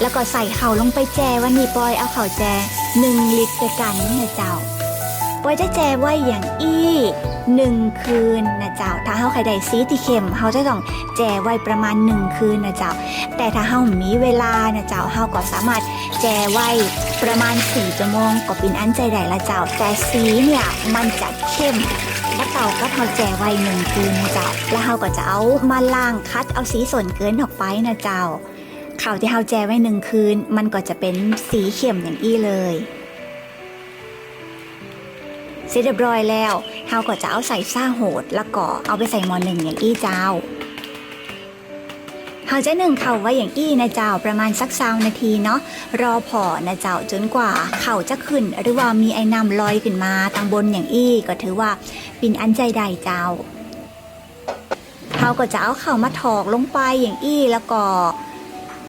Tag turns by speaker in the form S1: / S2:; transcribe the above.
S1: แล้วก็ใส่เข่าลงไปแจวันนี้ปอยเอาเข่าแจหนึ่งลิตรด้วยกันนะเจ้าปอยจะแจไว้อย่างอี้หนึ่งคืนนะเจ้า ถ้าเฮาใครได้ซีที่เข็มเฮาจะต้องแจไว้ประมาณหนึ่งคืนนะเจ้า แต่ถ้าเฮามีเวลานะเจ้าเฮาก็สามารถแจไว้ประมาณ4ชั่วโมงก็เป็นอันใจได้ละเจ้า แต่สีเนี่ยมันจะเข้มแล้วเต่าก็เทาแจไว้หนึ่งคืนนะเจ้า แล้วเฮาก็จะเอามาล้างคัดเอาสีส่วนเกินออกไปนะเจ้า ข่าวที่เฮาแจไว้หนึ่งคืน มันก็จะเป็นสีเข้มอย่างอี้เลย เสร็จเรียบร้อยแล้วเฮาก็จะเอาใส่ซ่าโหด แล้วก็เอาไปใส่มอหนึ่งอย่างอี้เจ้าเฮาจะนึ่งเข่าไว้อย่างอี้นะเจ้าประมาณสักสามนาทีเนาะรอพอนะเจ้าจนกว่าเข่าจะขึ้น หรือว่ามีไอ้น้ำลอยขึ้นมาตังบนอย่างอี้ก็ถือว่าปินอันใจใดเจ้าเฮาก็จะเอาเข่ามาถอกลงไปอย่างอี้แล้วก็